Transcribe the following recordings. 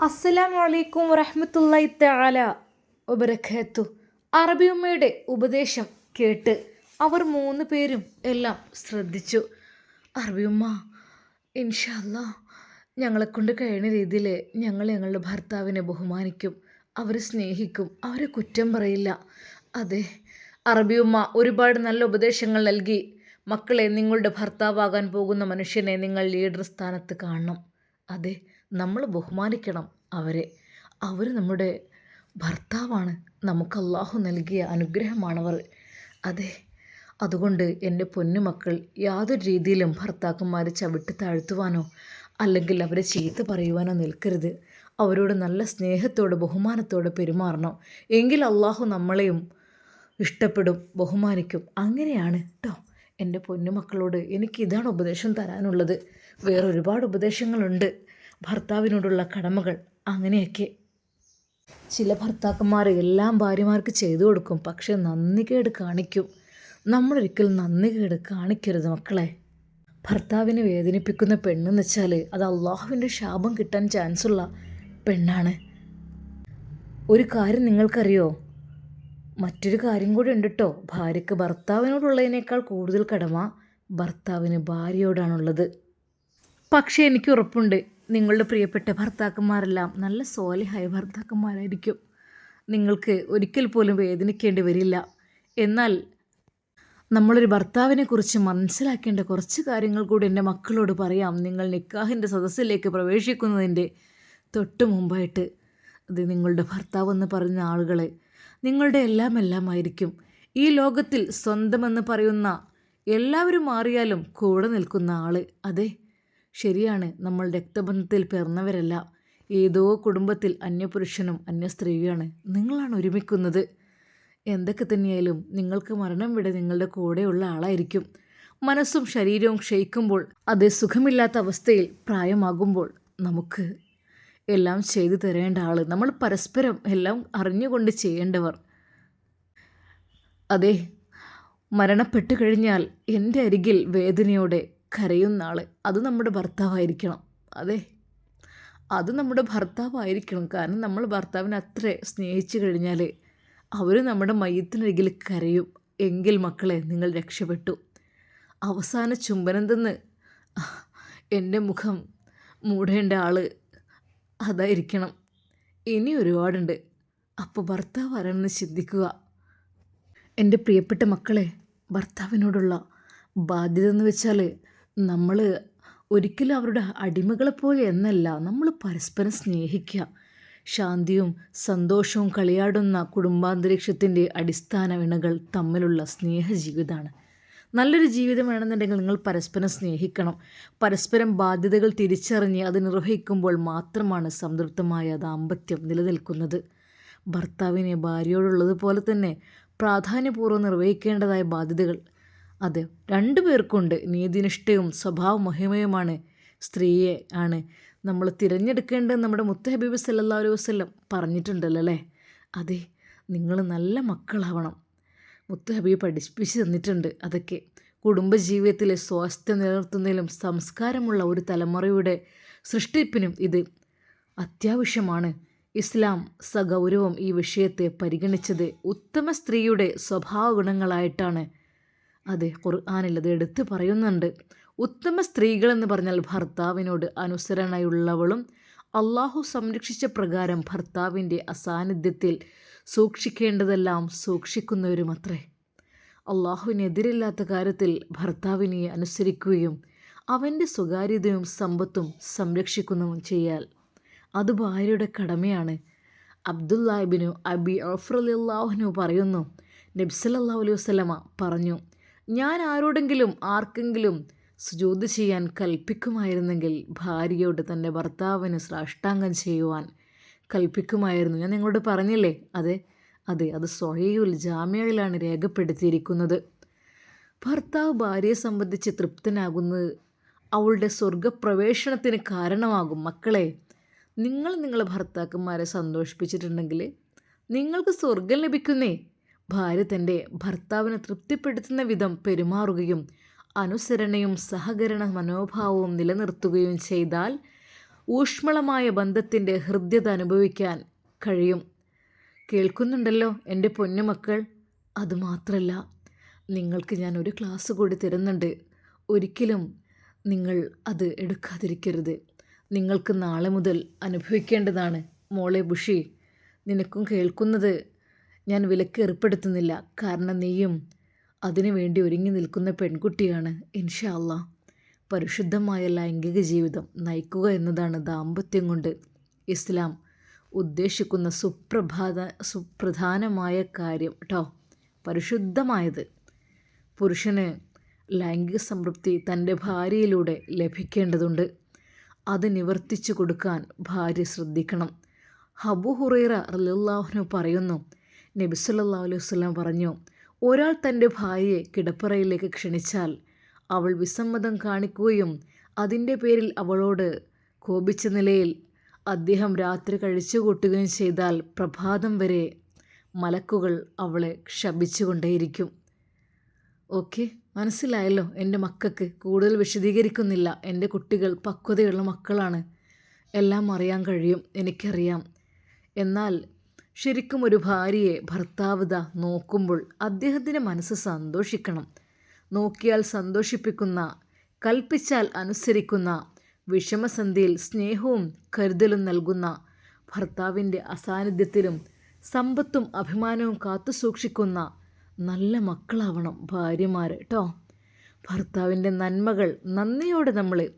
അസ്സലാമു അലൈക്കും വറഹ്മത്തുള്ളാഹി തആല വബറകാത്തു. അറബിയമ്മയുടെ ഉപദേശം കേട്ട് അവർ മൂന്ന് പേരും എല്ലാം ശ്രദ്ധിച്ചു. അറബിയമ്മ ഇൻഷല്ല ഞങ്ങളെക്കൊണ്ട് കഴിയുന്ന രീതിയിൽ ഞങ്ങൾ ഞങ്ങളുടെ ഭർത്താവിനെ ബഹുമാനിക്കും. അവരെ സ്നേഹിക്കും. അവരെ കുറ്റം പറയില്ല. അതെ അറബിയമ്മ ഒരുപാട് നല്ല ഉപദേശങ്ങൾ നൽകി. മക്കളെ നിങ്ങളുടെ ഭർത്താവാകാൻ പോകുന്ന മനുഷ്യനെ നിങ്ങൾ ലീഡർ സ്ഥാനത്ത് കാണണം. അതെ നമ്മൾ ബഹുമാനിക്കണം അവരെ. അവർ നമ്മുടെ ഭർത്താവാണ്. നമുക്ക് അള്ളാഹു നൽകിയ അനുഗ്രഹമാണവർ. അതെ അതുകൊണ്ട് എന്റെ പൊന്നുമക്കൾ യാതൊരു രീതിയിലും ഭർത്താക്കന്മാരെ ചവിട്ട് താഴ്ത്തുവാനോ അല്ലെങ്കിൽ അവരെ ചീത്ത പറയുവാനോ നിൽക്കരുത്. അവരോട് നല്ല സ്നേഹത്തോടെ ബഹുമാനത്തോടെ പെരുമാറണം. എങ്കിൽ അള്ളാഹു നമ്മളെയും ഇഷ്ടപ്പെടും ബഹുമാനിക്കും. അങ്ങനെയാണ് കേട്ടോ എന്റെ പൊന്നുമക്കളോട് എനിക്ക് ഇതാണ് ഉപദേശം തരാനുള്ളത്. വേറെ ഒരുപാട് ഉപദേശങ്ങളുണ്ട്. ഭർത്താവിനോടുള്ള കടമകൾ അങ്ങനെയൊക്കെ. ചില ഭർത്താക്കന്മാർ എല്ലാം ഭാര്യമാർക്ക് ചെയ്തു കൊടുക്കും പക്ഷേ നന്ദികേട് കാണിക്കും. നമ്മളൊരിക്കലും നന്ദികേട് കാണിക്കരുത് മക്കളെ. ഭർത്താവിനെ വേദനിപ്പിക്കുന്ന പെണ്ണെന്ന് വെച്ചാൽ അത് അള്ളാഹുവിന്റെ ശാപം കിട്ടാൻ ചാൻസുള്ള പെണ്ണാണ്. ഒരു കാര്യം നിങ്ങൾക്കറിയോ? മറ്റൊരു കാര്യം കൂടി ഉണ്ട് കേട്ടോ ഭാര്യയ്ക്ക് ഭർത്താവിനോടുള്ളതിനേക്കാൾ കൂടുതൽ കടമ ഭർത്താവിന് ഭാര്യയോടാണുള്ളത്. പക്ഷേ എനിക്ക് ഉറപ്പുണ്ട് നിങ്ങളുടെ പ്രിയപ്പെട്ട ഭർത്താക്കന്മാരെല്ലാം നല്ല സോലിഹായ ഭർത്താക്കന്മാരായിരിക്കും. നിങ്ങൾക്ക് ഒരിക്കൽ പോലും വേദനിക്കേണ്ടി വരില്ല. എന്നാൽ നമ്മളൊരു ഭർത്താവിനെ കുറിച്ച് മനസ്സിലാക്കേണ്ട കുറച്ച് കാര്യങ്ങൾ കൂടി എന്റെ മക്കളോട് പറയാം. നിങ്ങൾ നിക്കാഹിന്റെ സദസ്സിലേക്ക് പ്രവേശിക്കുന്നതിന്റെ തൊട്ട് മുമ്പായിട്ട് അത് നിങ്ങളുടെ ഭർത്താവ് എന്ന് പറയുന്ന ആളുകളെ നിങ്ങളുടെ എല്ലാം എല്ലാമായിരിക്കും. ഈ ലോകത്തിൽ സ്വന്തമെന്ന് പറയുന്ന എല്ലാവരും മാറിയാലും കൂടെ നിൽക്കുന്ന ആൾ അതെ ശരിയാണ്. നമ്മൾ രക്തബന്ധത്തിൽ പിറന്നവരല്ല. ഏതോ കുടുംബത്തിൽ അന്യപുരുഷനും അന്യസ്ത്രീയുമാണ്. നിങ്ങളാണ് ഒരുമിക്കുന്നത്. എന്തൊക്കെ തന്നെയായാലും നിങ്ങൾക്ക് മരണം വിട നിങ്ങളുടെ കൂടെയുള്ള ആളായിരിക്കും. മനസ്സും ശരീരവും ക്ഷയിക്കുമ്പോൾ അത് സുഖമില്ലാത്ത അവസ്ഥയിൽ പ്രായമാകുമ്പോൾ നമുക്ക് എല്ലാം ചെയ്തു തരേണ്ട ആൾ നമ്മൾ പരസ്പരം എല്ലാം അറിഞ്ഞുകൊണ്ട് ചെയ്യേണ്ടവർ. അതെ മരണപ്പെട്ടു കഴിഞ്ഞാൽ എന്റെ അരികിൽ വേദനയോടെ കരയുന്ന ആൾ അത് നമ്മുടെ ഭർത്താവായിരിക്കണം. അതെ. അത് നമ്മുടെ ഭർത്താവായിരിക്കണം. കാരണം നമ്മൾ ഭർത്താവിനെ അത്ര സ്നേഹിച്ചു കഴിഞ്ഞാൽ അവർ നമ്മുടെ മയ്യത്തിനരികിൽ കരയും. എങ്കിൽ മക്കളെ നിങ്ങൾ രക്ഷപ്പെട്ടു. അവസാന ചുംബനം തന്ന് എന്റെ മുഖം മൂടേണ്ട ആൾ അതായിരിക്കണം. ഇനി ഒരുപാടുണ്ട്. അപ്പോൾ ഭർത്താവ് ആരാണെന്ന് ചിന്തിക്കുക. എന്റെ പ്രിയപ്പെട്ട മക്കളെ ഭർത്താവിനോടുള്ള ബാധ്യത എന്ന് വെച്ചാൽ നമ്മൾ ഒരിക്കലും അവരുടെ അടിമകളെപ്പോലെ എന്നല്ല നമ്മൾ പരസ്പരം സ്നേഹിക്കുക. ശാന്തിയും സന്തോഷവും കളിയാടുന്ന കുടുംബാന്തരീക്ഷത്തിന്റെ അടിസ്ഥാന വിണകൾ തമ്മിലുള്ള സ്നേഹജീവിതമാണ് നല്ലൊരു ജീവിതം വേണമെന്നുണ്ടെങ്കിൽ നിങ്ങൾ പരസ്പരം സ്നേഹിക്കണം. പരസ്പരം ബാധ്യതകൾ തിരിച്ചറിഞ്ഞ് അത് നിർവഹിക്കുമ്പോൾ മാത്രമാണ് സംതൃപ്തമായ ദാമ്പത്യം നിലനിൽക്കുന്നത്. ഭർത്താവിനെ ഭാര്യയോടുള്ളതുപോലെ തന്നെ പ്രാധാന്യപൂർവം നിർവഹിക്കേണ്ടതായ ബാധ്യതകൾ അതെ രണ്ടു പേർക്കുണ്ട്. നീതിനിഷ്ഠയും സ്വഭാവ മഹിമയുമാണ്. സ്ത്രീയെ ആണ് നമ്മൾ തിരഞ്ഞെടുക്കേണ്ടത് നമ്മുടെ മുത്തഹബീബ് സല്ലാ അലൈഹി വസ്ലം പറഞ്ഞിട്ടുണ്ടല്ലോ അല്ലേ? അതെ നിങ്ങൾ നല്ല മക്കളാവണം. മുത്തഹബീബ് പഠിപ്പിച്ച് തന്നിട്ടുണ്ട് അതൊക്കെ. കുടുംബജീവിതത്തിലെ സ്വാസ്ഥ്യം നിലനിർത്തുന്നതിലും സംസ്കാരമുള്ള ഒരു തലമുറയുടെ സൃഷ്ടിപ്പിനും ഇത് അത്യാവശ്യമാണ്. ഇസ്ലാം സഗൗരവം ഈ വിഷയത്തെ പരിഗണിച്ചത് ഉത്തമ സ്ത്രീയുടെ സ്വഭാവ ഗുണങ്ങളായിട്ടാണ് അതെ ഖുർആാനിൽ അത് എടുത്തു പറയുന്നുണ്ട്. ഉത്തമ സ്ത്രീകളെന്ന് പറഞ്ഞാൽ ഭർത്താവിനോട് അനുസരണയുള്ളവളും അള്ളാഹു സംരക്ഷിച്ച പ്രകാരം ഭർത്താവിന്റെ അസാന്നിധ്യത്തിൽ സൂക്ഷിക്കേണ്ടതെല്ലാം സൂക്ഷിക്കുന്നവരുമത്രേ. അള്ളാഹുവിനെതിരില്ലാത്ത കാര്യത്തിൽ ഭർത്താവിനെ അനുസരിക്കുകയും അവന്റെ സ്വകാര്യതയും സമ്പത്തും സംരക്ഷിക്കുന്നതും ചെയ്യാൽ. അത് ഭാര്യയുടെ കടമയാണ്. അബ്ദുല്ലാഹിബിനു അബി അഫ്രലിള്ളാഹുനു പറയുന്നു നബ്സലല്ലാ അലൈഹി വസ്ലമ പറഞ്ഞു ഞാൻ ആരോടെങ്കിലും ആർക്കെങ്കിലും സുജോത് ചെയ്യാൻ കൽപ്പിക്കുമായിരുന്നെങ്കിൽ ഭാര്യയോട് തന്റെ ഭർത്താവിന് സാഷ്ടാംഗം ചെയ്യുവാൻ കൽപ്പിക്കുമായിരുന്നു. ഞാൻ നിങ്ങളോട് പറഞ്ഞില്ലേ? അതെ അതെ അത് സൊഹയുൽ ജാമ്യയിലാണ് രേഖപ്പെടുത്തിയിരിക്കുന്നത്. ഭർത്താവ് ഭാര്യയെ സംബന്ധിച്ച് തൃപ്തനാകുന്നത് അവളുടെ സ്വർഗപ്രവേശനത്തിന് കാരണമാകും. മക്കളെ നിങ്ങൾ നിങ്ങളെ ഭർത്താക്കന്മാരെ സന്തോഷിപ്പിച്ചിട്ടുണ്ടെങ്കിൽ നിങ്ങൾക്ക് സ്വർഗം ലഭിക്കുന്നേ. ഭാര്യ തന്റെ ഭർത്താവിനെ തൃപ്തിപ്പെടുത്തുന്ന വിധം പെരുമാറുകയും അനുസരണയും സഹകരണ മനോഭാവവും നിലനിർത്തുകയും ചെയ്താൽ ഊഷ്മളമായ ബന്ധത്തിന്റെ ഹൃദ്യത അനുഭവിക്കാൻ കഴിയും. കേൾക്കുന്നുണ്ടല്ലോ എന്റെ പൊന്നുമക്കൾ അതുമാത്രല്ല നിങ്ങൾക്ക് ഞാൻ ഒരു ക്ലാസ് കൂടി തരുന്നുണ്ട്. ഒരിക്കലും നിങ്ങൾ അത് എടുക്കാതിരിക്കരുത്. നിങ്ങൾക്ക് നാളെ മുതൽ അനുഭവിക്കേണ്ടതാണ്. മോളെ ബുഷി നിനക്കും കേൾക്കുന്നത് ഞാൻ വിലക്ക് ഏർപ്പെടുത്തുന്നില്ല കാരണം നീയും അതിനു വേണ്ടി ഒരുങ്ങി നിൽക്കുന്ന പെൺകുട്ടിയാണ് ഇൻഷാ അല്ലാ. പരിശുദ്ധമായ ലൈംഗിക ജീവിതം നയിക്കുക എന്നതാണ് ദാമ്പത്യം കൊണ്ട് ഇസ്ലാം ഉദ്ദേശിക്കുന്ന സുപ്രഭാത സുപ്രധാനമായ കാര്യം കേട്ടോ പരിശുദ്ധമായത് പുരുഷന് ലൈംഗിക സംതൃപ്തി തന്റെ ഭാര്യയിലൂടെ ലഭിക്കേണ്ടതുണ്ട്. അത് നിവർത്തിച്ചു കൊടുക്കാൻ ഭാര്യ ശ്രദ്ധിക്കണം. ഹബു ഹുറൈറ റലിള്ളാഹുനു പറയുന്നു നബി സല്ലല്ലാഹു അലൈഹി വസല്ലം പറഞ്ഞു ഒരാൾ തന്റെ ഭാര്യയെ കിടപ്പറയിലേക്ക് ക്ഷണിച്ചാൽ അവൾ വിസമ്മതം കാണിക്കുകയും അതിന്റെ പേരിൽ അവളോട് കോപിച്ച നിലയിൽ അദ്ദേഹം രാത്രി കഴിച്ചുകൂട്ടുകയും ചെയ്താൽ പ്രഭാതം വരെ മലക്കുകൾ അവളെ ശപിച്ചുകൊണ്ടേയിരിക്കും. ഓക്കെ മനസ്സിലായല്ലോ എന്റെ മക്കൾക്ക് കൂടുതൽ വിശദീകരിക്കുന്നില്ല. എന്റെ കുട്ടികൾ പക്വതയുള്ള മക്കളാണ്. എല്ലാം അറിയാൻ കഴിയും എനിക്കറിയാം. എന്നാൽ ശരിക്കും ഒരു ഭാര്യയെ ഭർത്താവ് ദാ നോക്കുമ്പോൾ അദ്ദേഹത്തിന്റെ മനസ്സ് സന്തോഷിക്കണം. നോക്കിയാൽ സന്തോഷിപ്പിക്കുന്ന കൽപ്പിച്ചാൽ അനുസരിക്കുന്ന വിഷമസന്ധിയിൽ സ്നേഹവും കരുതലും നൽകുന്ന ഭർത്താവിന്റെ അസാന്നിധ്യത്തിലും സമ്പത്തും അഭിമാനവും കാത്തു സൂക്ഷിക്കുന്ന നല്ല മക്കളാവണം ഭാര്യമാർ കേട്ടോ ഭർത്താവിന്റെ നന്മകൾ നന്ദിയോടെ നമ്മൾ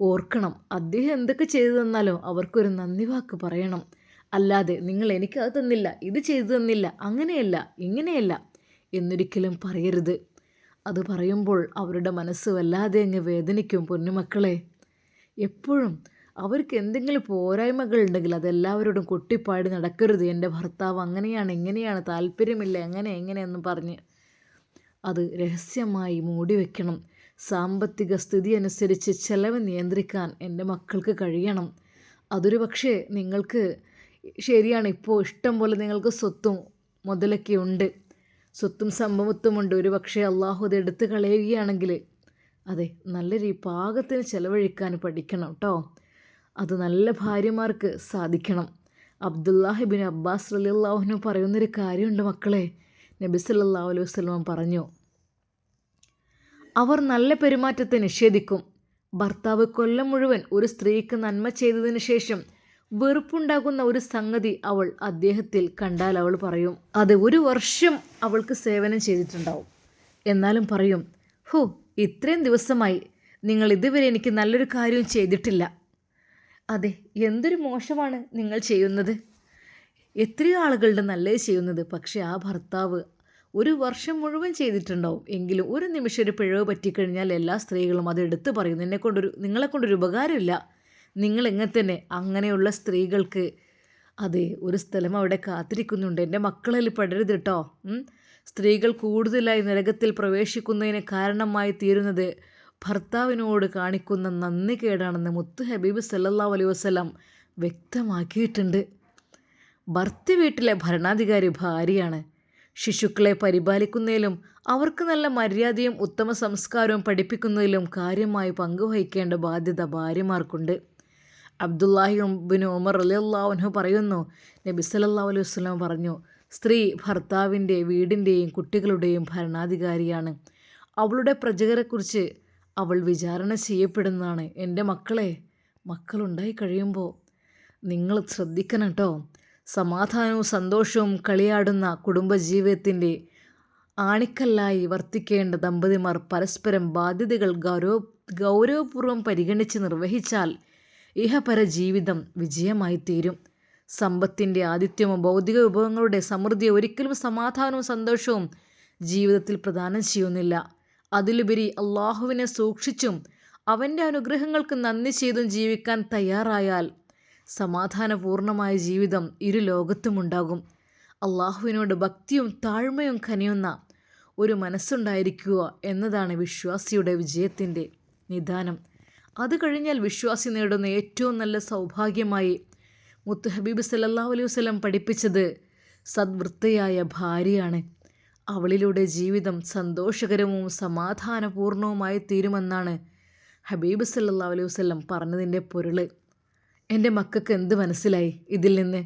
ഓർക്കണം. അദ്ദേഹം എന്തൊക്കെ ചെയ്തു തന്നാലോ അവർക്കൊരു നന്ദി വാക്ക് പറയണം. അല്ലാതെ നിങ്ങൾ എനിക്ക് അത് തന്നില്ല ഇത് ചെയ്തു തന്നില്ല അങ്ങനെയല്ല ഇങ്ങനെയല്ല എന്നൊരിക്കലും പറയരുത്. അത് പറയുമ്പോൾ അവരുടെ മനസ്സ് വല്ലാതെ അങ്ങ് വേദനിക്കും പൊന്നുമക്കളെ. എപ്പോഴും അവർക്ക് എന്തെങ്കിലും പോരായ്മകൾ ഉണ്ടെങ്കിൽ അതെല്ലാവരോടും കൊട്ടിപ്പാടി നടക്കരുത്. എന്റെ ഭർത്താവ് അങ്ങനെയാണ് ഇങ്ങനെയാണ് താല്പര്യമില്ല എങ്ങനെ എങ്ങനെയെന്ന് പറഞ്ഞ് അത് രഹസ്യമായി മൂടി വയ്ക്കണം സാമ്പത്തിക സ്ഥിതി അനുസരിച്ച് ചെലവ് നിയന്ത്രിക്കാൻ എന്റെ മക്കൾക്ക് കഴിയണം. അതൊരു പക്ഷേ നിങ്ങൾക്ക് ശരിയാണ് ഇപ്പോൾ ഇഷ്ടം പോലെ നിങ്ങൾക്ക് സ്വത്തും മുതലൊക്കെ ഉണ്ട്. സ്വത്തും സമ്പത്തുമുണ്ട് ഒരു പക്ഷേ അള്ളാഹു അത് എടുത്തു കളയുകയാണെങ്കിൽ അതെ നല്ല രീ പാകത്തിന് ചെലവഴിക്കാൻ പഠിക്കണം കേട്ടോ അത് നല്ല ഭാര്യമാർക്ക് സാധിക്കണം. അബ്ദുല്ലാഹിബിൻ അബ്ബാസ് റലിള്ളാഹുനു പറയുന്നൊരു കാര്യമുണ്ട് മക്കളെ. നബി സല്ലല്ലാഹു അലൈഹി വസല്ലം പറഞ്ഞു അവർ നല്ല പെരുമാറ്റത്തെ നിഷേധിക്കും. ഭർത്താവ് കൊല്ലം മുഴുവൻ ഒരു സ്ത്രീക്ക് നന്മ ചെയ്തതിന് ശേഷം വെറുപ്പുണ്ടാകുന്ന ഒരു സംഗതി അവൾ അദ്ദേഹത്തിൽ കണ്ടാൽ അവൾ പറയും. അത് ഒരു വർഷം അവൾക്ക് സേവനം ചെയ്തിട്ടുണ്ടാവും. എന്നാലും പറയും ഹോ ഇത്രയും ദിവസമായി നിങ്ങൾ ഇതുവരെ എനിക്ക് നല്ലൊരു കാര്യവും ചെയ്തിട്ടില്ല. അതെ എന്തൊരു മോശമാണ് നിങ്ങൾ ചെയ്യുന്നത്? എത്രയോ ആളുകളുടെ നല്ലത് ചെയ്യുന്നത് പക്ഷേ ആ ഭർത്താവ് ഒരു വർഷം മുഴുവൻ ചെയ്തിട്ടുണ്ടാവും. എങ്കിലും ഒരു നിമിഷം ഒരു പിഴവ് പറ്റിക്കഴിഞ്ഞാൽ എല്ലാ സ്ത്രീകളും അത് എടുത്തു പറയും. നിന്നെക്കൊണ്ടൊരു കൊണ്ടൊരു നിങ്ങളെ കൊണ്ടൊരു ഉപകാരമില്ല. നിങ്ങൾ എങ്ങനെ തന്നെ അങ്ങനെയുള്ള സ്ത്രീകൾക്ക് അതെ ഒരു സ്ഥലം അവിടെ കാത്തിരിക്കുന്നുണ്ട്. എന്റെ മക്കളിൽ പെടരുത് കേട്ടോ. സ്ത്രീകൾ കൂടുതലായി നരകത്തിൽ പ്രവേശിക്കുന്നതിന് കാരണമായി തീരുന്നത് ഭർത്താവിനോട് കാണിക്കുന്ന നന്ദി കേടാണെന്ന് മുത്ത് ഹബീബ് സല്ലാ അലൈഹി വസല്ലം വ്യക്തമാക്കിയിട്ടുണ്ട്. ഭർത്തി വീട്ടിലെ ഭരണാധികാരി ഭാര്യയാണ്. ശിശുക്കളെ പരിപാലിക്കുന്നതിലും അവർക്ക് നല്ല മര്യാദയും ഉത്തമ സംസ്കാരവും പഠിപ്പിക്കുന്നതിലും കാര്യമായി പങ്കുവഹിക്കേണ്ട ബാധ്യത ഭാര്യമാർക്കുണ്ട്. അബ്ദുല്ലാഹി ബിൻ ഉമർ അലിയല്ലാഹുനു പറയുന്നു നബി സല്ലല്ലാഹു അലൈഹി വസല്ലം പറഞ്ഞു സ്ത്രീ ഭർത്താവിന്റെ വീടിന്റെയും കുട്ടികളുടെയും ഭരണാധികാരിയാണ്. അവളുടെ പ്രജകരെക്കുറിച്ച് അവൾ വിചാരണ ചെയ്യപ്പെടുന്നതാണ്. എന്റെ മക്കളെ മക്കളുണ്ടായി കഴിയുമ്പോൾ നിങ്ങൾ ശ്രദ്ധിക്കണം കേട്ടോ സമാധാനവും സന്തോഷവും കളിയാടുന്ന കുടുംബജീവിതത്തിന്റെ ആണിക്കല്ലായി വർത്തിക്കേണ്ട ദമ്പതിമാർ പരസ്പരം ബാധ്യതകൾ ഗൗരവ ഗൗരവപൂർവം പരിഗണിച്ച് നിർവഹിച്ചാൽ ഇഹപര ജീവിതം വിജയമായി തീരും സമ്പത്തിന്റെ ആദിത്യമോ ഭൗതിക വിഭവങ്ങളുടെ സമൃദ്ധിയോ ഒരിക്കലും സമാധാനവും സന്തോഷവും ജീവിതത്തിൽ പ്രദാനം ചെയ്യുന്നില്ല. അതിലുപരി അള്ളാഹുവിനെ സൂക്ഷിച്ചും അവന്റെ അനുഗ്രഹങ്ങൾക്ക് നന്ദി ചെയ്തും ജീവിക്കാൻ തയ്യാറായാൽ സമാധാനപൂർണമായ ജീവിതം ഇരു ലോകത്തുമുണ്ടാകും അള്ളാഹുവിനോട് ഭക്തിയും താഴ്മയും കനിയുന്ന ഒരു മനസ്സുണ്ടായിരിക്കുക എന്നതാണ് വിശ്വാസിയുടെ വിജയത്തിന്റെ നിദാനം. അത് കഴിഞ്ഞാൽ വിശ്വാസി നേടുന്ന ഏറ്റവും നല്ല സൗഭാഗ്യമായി മുത്ത് ഹബീബ് സല്ലല്ലാഹു അലൈഹി വസ്ലം പഠിപ്പിച്ചത് സദ്വൃത്തയായ ഭാര്യയാണ്. അവളിലൂടെ ജീവിതം സന്തോഷകരവും സമാധാനപൂർണവുമായി തീരുമെന്നാണ് ഹബീബ് സല്ലാ അലൈഹി വസ്ലം പറഞ്ഞതിന്റെ പൊരുൾ. എന്റെ മക്കൾക്ക് എന്ത് മനസ്സിലായി ഇതിൽ നിന്ന്?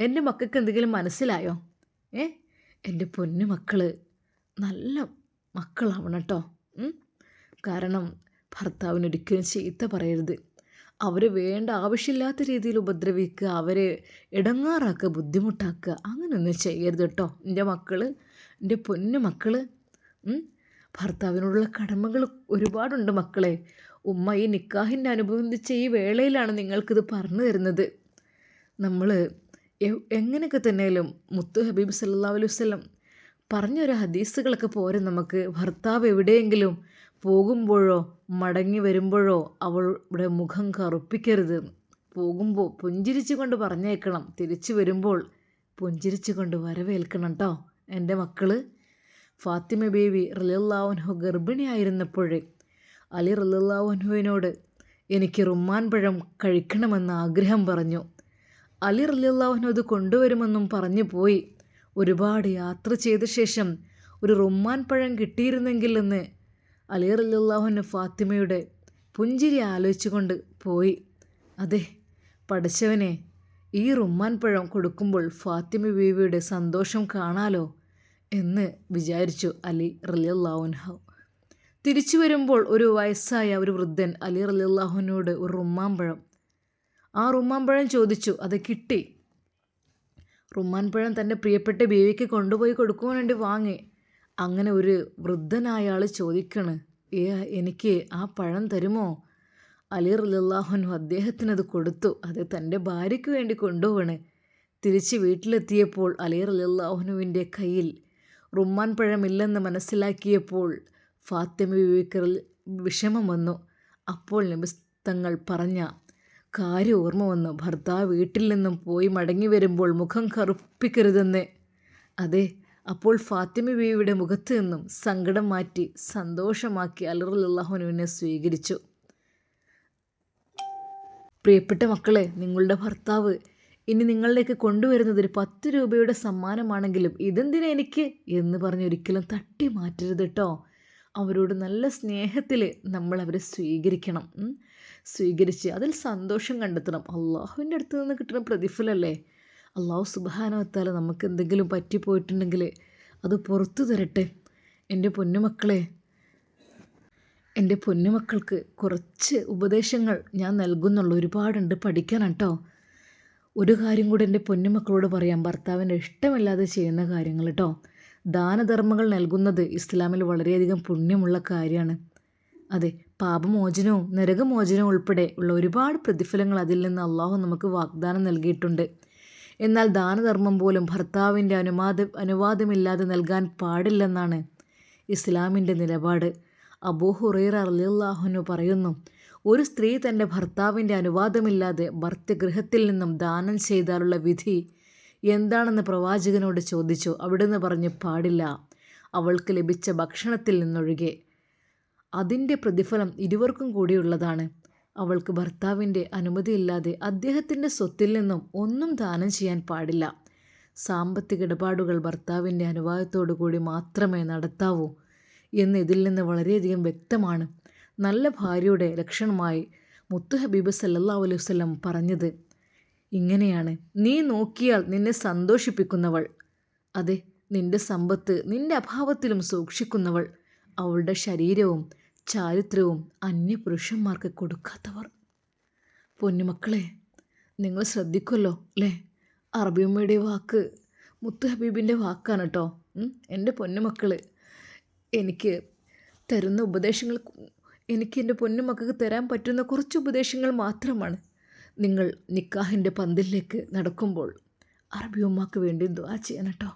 എന്റെ മക്കൾക്ക് എന്തെങ്കിലും മനസ്സിലായോ? ഏ? എന്റെ പൊന്നു മക്കൾ നല്ല മക്കളാവണം കേട്ടോ? കാരണം ഭർത്താവിനൊരിക്കലും ചീത്ത പറയരുത്. അവരെ വേണ്ട ആവശ്യമില്ലാത്ത രീതിയിൽ ഉപദ്രവിക്കുക അവരെ ഇടങ്ങാറാക്കുക ബുദ്ധിമുട്ടാക്കുക അങ്ങനെയൊന്നും ചെയ്യരുത് കേട്ടോ. എന്റെ മക്കൾ എന്റെ പൊന്നു മക്കൾ? ഭർത്താവിനോടുള്ള കടമകൾ ഒരുപാടുണ്ട് മക്കളെ. ഉമ്മ ഈ നിക്കാഹിന്റെ അനുബന്ധിച്ച ഈ വേളയിലാണ് നിങ്ങൾക്കിത് പറഞ്ഞു തരുന്നത്. നമ്മൾ എങ്ങനെയൊക്കെ തന്നെയാലും മുത്തു ഹബീബ് സല്ലാ അലൈഹി വസ്ലം പറഞ്ഞൊരു ഹദീസുകളൊക്കെ പോരെ നമുക്ക്. ഭർത്താവ് എവിടെയെങ്കിലും പോകുമ്പോഴോ മടങ്ങി വരുമ്പോഴോ അവളുടെ മുഖം കറുപ്പിക്കരുത്. പോകുമ്പോൾ പുഞ്ചിരിച്ചു കൊണ്ട് പറഞ്ഞേക്കണം. തിരിച്ചു വരുമ്പോൾ പുഞ്ചിരിച്ചു കൊണ്ട് വരവേൽക്കണം കേട്ടോ എന്റെ മക്കൾ ഫാത്തിമ ബേബി റലിയുള്ളാവൻഹു ഗർഭിണിയായിരുന്നപ്പോഴേ അലി റലിയുള്ളാവൻഹുവിനോട് എനിക്ക് റുമ്മാൻ പഴം കഴിക്കണമെന്ന് ആഗ്രഹം പറഞ്ഞു. അലി റലിയുള്ളാവൻഹു അത് കൊണ്ടുവരുമെന്നും പറഞ്ഞു പോയി. ഒരുപാട് യാത്ര ചെയ്ത ശേഷം ഒരു റുമ്മാൻ പഴം കിട്ടിയിരുന്നെങ്കിൽ എന്ന് അലി റലിയുള്ളാഹുന് ഫാത്തിമയുടെ പുഞ്ചിരി ആലോചിച്ചുകൊണ്ട് പോയി. അതെ പഠിച്ചവനെ ഈ റുമ്മാൻ പഴം കൊടുക്കുമ്പോൾ ഫാത്തിമ ബീവിയുടെ സന്തോഷം കാണാലോ എന്ന് വിചാരിച്ചു അലി റലിയല്ലാഹുൻഹു തിരിച്ചു വരുമ്പോൾ ഒരു വയസ്സായ ഒരു വൃദ്ധൻ അലി റലിയല്ലാഹുവിനോട് ഒരു റുമ്മാമ്പഴം ആ റുമ്മാമ്പഴം ചോദിച്ചു അത് കിട്ടി? റുമ്മാൻ പഴം തന്റെ പ്രിയപ്പെട്ട ബീവിക്ക് കൊണ്ടുപോയി കൊടുക്കുവാൻ വേണ്ടി വാങ്ങി. അങ്ങനെ ഒരു വൃദ്ധനായ ആൾ ചോദിക്കണ് ഏ എനിക്ക് ആ പഴം തരുമോ? അലി റലാഹുനു അദ്ദേഹത്തിനത് കൊടുത്തു. അത് തന്റെ ഭാര്യയ്ക്ക് വേണ്ടി കൊണ്ടുപോവാണ്. തിരിച്ച് വീട്ടിലെത്തിയപ്പോൾ അലി റലാഹുനുവിന്റെ കയ്യിൽ റുമ്മാൻ പഴമില്ലെന്ന് മനസ്സിലാക്കിയപ്പോൾ ഫാത്തിമ വിവേക്കറിൽ വിഷമം വന്നു. അപ്പോൾ നിമിസ്തങ്ങൾ പറഞ്ഞ കാര്യം ഓർമ്മ വന്നു. ഭർത്താവ് വീട്ടിൽ നിന്നും പോയി മടങ്ങി വരുമ്പോൾ മുഖം കറുപ്പിക്കരുതെന്ന്. അതെ അപ്പോൾ ഫാത്തിമ ബീവിയുടെ മുഖത്ത് നിന്നും സങ്കടം മാറ്റി സന്തോഷമാക്കി അലറുല്ലാഹുനുവിനെ സ്വീകരിച്ചു. പ്രിയപ്പെട്ട മക്കളെ നിങ്ങളുടെ ഭർത്താവ് ഇനി നിങ്ങളിലേക്ക് കൊണ്ടുവരുന്നത് ഒരു പത്ത് രൂപയുടെ സമ്മാനമാണെങ്കിലും ഇതെന്തിനാ എനിക്ക് എന്ന് പറഞ്ഞ് ഒരിക്കലും തട്ടി മാറ്റരുത് കേട്ടോ. അവരോട് നല്ല സ്നേഹത്തിൽ നമ്മൾ അവരെ സ്വീകരിക്കണം. സ്വീകരിച്ച് അതിൽ സന്തോഷം കണ്ടെത്തണം. അള്ളാഹുവിന്റെ അടുത്ത് നിന്ന് കിട്ടുന്ന പ്രതിഫലമല്ലേ അള്ളാഹു സുബാനവത്താൽ നമുക്ക് എന്തെങ്കിലും പറ്റിപ്പോയിട്ടുണ്ടെങ്കിൽ അത് പുറത്തു തരട്ടെ. എന്റെ പൊന്നുമക്കളെ എന്റെ പൊന്നുമക്കൾക്ക് കുറച്ച് ഉപദേശങ്ങൾ ഞാൻ നൽകുന്നുള്ളൂ. ഒരുപാടുണ്ട് പഠിക്കണം കേട്ടോ ഒരു കാര്യം കൂടെ എന്റെ പൊന്നുമക്കളോട് പറയാം. ഭർത്താവിന്റെ ഇഷ്ടമില്ലാതെ ചെയ്യുന്ന കാര്യങ്ങൾ കേട്ടോ ദാനധർമ്മങ്ങൾ നൽകുന്നത് ഇസ്ലാമിൽ വളരെയധികം പുണ്യമുള്ള കാര്യമാണ്. അതെ പാപമോചനവും നരകമോചനവും ഉൾപ്പെടെ ഉള്ള ഒരുപാട് പ്രതിഫലങ്ങൾ അതിൽ നിന്ന് അള്ളാഹു നമുക്ക് വാഗ്ദാനം നൽകിയിട്ടുണ്ട്. എന്നാൽ ദാനധർമ്മം പോലും ഭർത്താവിന്റെ അനുവാദ അനുവാദമില്ലാതെ നൽകാൻ പാടില്ലെന്നാണ് ഇസ്ലാമിന്റെ നിലപാട്. അബൂ ഹുറൈറ പറയുന്നു ഒരു സ്ത്രീ തന്റെ ഭർത്താവിന്റെ അനുവാദമില്ലാതെ ഭർത്തൃഗൃഹത്തിൽ നിന്നും ദാനം ചെയ്താലുള്ള വിധി എന്താണെന്ന് പ്രവാചകനോട് ചോദിച്ചു. അവിടുന്ന് പറഞ്ഞു പാടില്ല. അവൾക്ക് ലഭിച്ച ഭക്ഷണത്തിൽ നിന്നൊഴികെ അതിന്റെ പ്രതിഫലം ഇരുവർക്കും കൂടിയുള്ളതാണ്. അവൾക്ക് ഭർത്താവിന്റെ അനുമതിയില്ലാതെ അദ്ദേഹത്തിന്റെ സ്വത്തിൽ നിന്നും ഒന്നും ദാനം ചെയ്യാൻ പാടില്ല. സാമ്പത്തിക ഇടപാടുകൾ ഭർത്താവിന്റെ അനുവാദത്തോടു കൂടി മാത്രമേ നടത്താവൂ എന്ന് ഇതിൽ നിന്ന് വളരെയധികം വ്യക്തമാണ് നല്ല ഭാര്യയുടെ ലക്ഷണമായി മുത്തു ഹബീബ് സല്ലാ അലൈവല്ലം പറഞ്ഞത്. ഇങ്ങനെയാണ് നീ നോക്കിയാൽ നിന്നെ സന്തോഷിപ്പിക്കുന്നവൾ. അതെ നിന്റെ സമ്പത്ത് നിന്റെ അഭാവത്തിലും സൂക്ഷിക്കുന്നവൾ. അവളുടെ ശരീരവും ചാരിത്രവും അന്യപുരുഷന്മാർക്ക് കൊടുക്കാത്തവർ. പൊന്നുമക്കളെ നിങ്ങൾ ശ്രദ്ധിക്കുമല്ലോ അല്ലേ? അറബിയമ്മയുടെ വാക്ക് മുത്തു ഹബീബിന്റെ വാക്കാണ് കേട്ടോ എന്റെ പൊന്നുമക്കൾ എനിക്ക് തരുന്ന ഉപദേശങ്ങൾ എനിക്ക് എന്റെ പൊന്നുമക്കൾക്ക് തരാൻ പറ്റുന്ന കുറച്ച് ഉപദേശങ്ങൾ മാത്രമാണ്. നിങ്ങൾ നിക്കാഹിന്റെ പന്തലിലേക്ക് നടക്കുമ്പോൾ അറബി ഉമ്മാക്ക് വേണ്ടി ദ്വാ ചെയ്യണം കേട്ടോ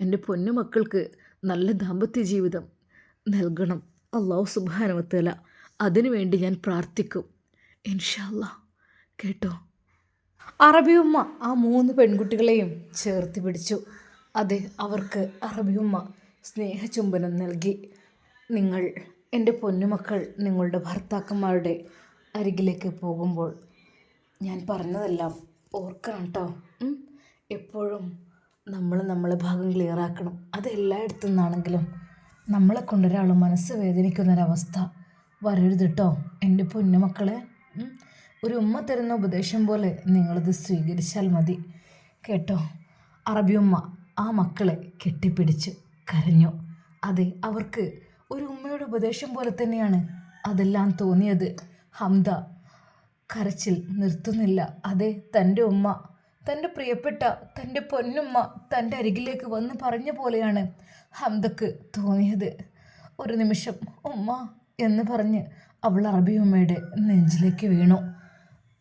എന്റെ പൊന്നുമക്കൾക്ക് നല്ല ദാമ്പത്യ ജീവിതം നൽകണം. അള്ളാഹു സുബാനവത്തല അതിനുവേണ്ടി ഞാൻ പ്രാർത്ഥിക്കും. ഇൻഷല്ല കേട്ടോ? അറബിയുമ്മ ആ മൂന്ന് പെൺകുട്ടികളെയും ചേർത്ത് പിടിച്ചു. അത് അവർക്ക് അറബിയുമ്മ സ്നേഹചുംബനം നൽകി. നിങ്ങൾ എന്റെ പൊന്നുമക്കൾ നിങ്ങളുടെ ഭർത്താക്കന്മാരുടെ അരികിലേക്ക് പോകുമ്പോൾ ഞാൻ പറഞ്ഞതെല്ലാം ഓർക്കണം കേട്ടോ എപ്പോഴും നമ്മൾ നമ്മളെ ഭാഗം ക്ലിയറാക്കണം അത് എല്ലായിടത്തു നിന്നാണെങ്കിലും നമ്മളെ കൊണ്ടൊരാൾ മനസ്സ് വേദനിക്കുന്നൊരവസ്ഥ. വരരുത് കേട്ടോ എന്റെ പൊന്നുമക്കളെ. മക്കളെ ഒരു ഉമ്മ തരുന്ന ഉപദേശം പോലെ നിങ്ങളിത് സ്വീകരിച്ചാൽ മതി. കേട്ടോ? അറബി ഉമ്മ ആ മക്കളെ കെട്ടിപ്പിടിച്ച് കരഞ്ഞു. അതെ അവർക്ക് ഒരു ഉമ്മയുടെ ഉപദേശം പോലെ തന്നെയാണ് അതെല്ലാം തോന്നിയത്. ഹംദ കരച്ചിൽ നിർത്തുന്നില്ല. അതെ തന്റെ ഉമ്മ തന്റെ പ്രിയപ്പെട്ട തന്റെ പൊന്നുമ്മ തന്റെ അരികിലേക്ക് വന്ന് പറഞ്ഞ പോലെയാണ് ഹംദക്ക് തോന്നിയത്. ഒരു നിമിഷം ഉമ്മ എന്ന് പറഞ്ഞ് അവൾ അറബി ഉമ്മയുടെ നെഞ്ചിലേക്ക് വീണു.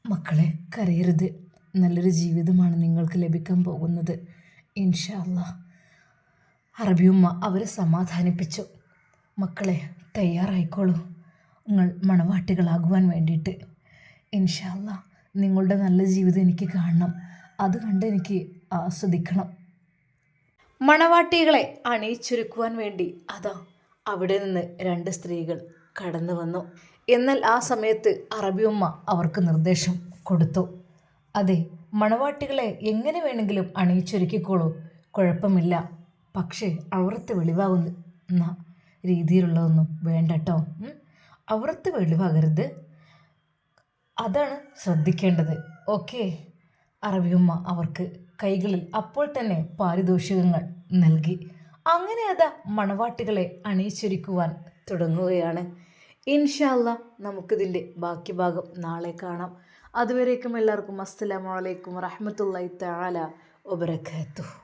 മക്കളെ കരയരുത്. നല്ലൊരു ജീവിതമാണ് നിങ്ങൾക്ക് ലഭിക്കാൻ പോകുന്നത്. ഇൻഷല്ല അറബി അറബിയുമ്മ അവരെ സമാധാനിപ്പിച്ചു. മക്കളെ തയ്യാറായിക്കോളൂ. നിങ്ങൾ മണവാട്ടികളാകുവാൻ വേണ്ടിയിട്ട്. ഇൻഷല്ല നിങ്ങളുടെ നല്ല ജീവിതം എനിക്ക് കാണണം. അത് കണ്ട് എനിക്ക് ആസ്വദിക്കണം മണവാട്ടികളെ അണിയിച്ചൊരുക്കുവാൻ വേണ്ടി അതാ അവിടെ നിന്ന് രണ്ട് സ്ത്രീകൾ കടന്നു വന്നു. എന്നാൽ ആ സമയത്ത് അറബിയമ്മ അവർക്ക് നിർദ്ദേശം കൊടുത്തു. അതെ മണവാട്ടികളെ എങ്ങനെ വേണമെങ്കിലും അണിയിച്ചൊരുക്കിക്കോളൂ കുഴപ്പമില്ല. പക്ഷേ അവർത്ത് വെളിവാകുന്ന രീതിയിലുള്ളതൊന്നും വേണ്ടട്ടോ. അവർത്ത് വെളിവാകരുത്. അതാണ് ശ്രദ്ധിക്കേണ്ടത്. ഓക്കെ. അറബിയമ്മ അവർക്ക് കൈകളിൽ അപ്പോൾ തന്നെ പാരിതോഷികങ്ങൾ നൽകി. അങ്ങനെ അതാ മണവാട്ടികളെ അണിയിച്ചൊരുക്കുവാൻ തുടങ്ങുകയാണ്. ഇൻഷാല്ല നമുക്കിതിന്റെ ബാക്കി ഭാഗം നാളെ കാണാം. അതുവരേക്കും എല്ലാവർക്കും അസ്സലാമലൈക്കും വറഹമത്തല്ലാ തആല വബറകാതുഹു.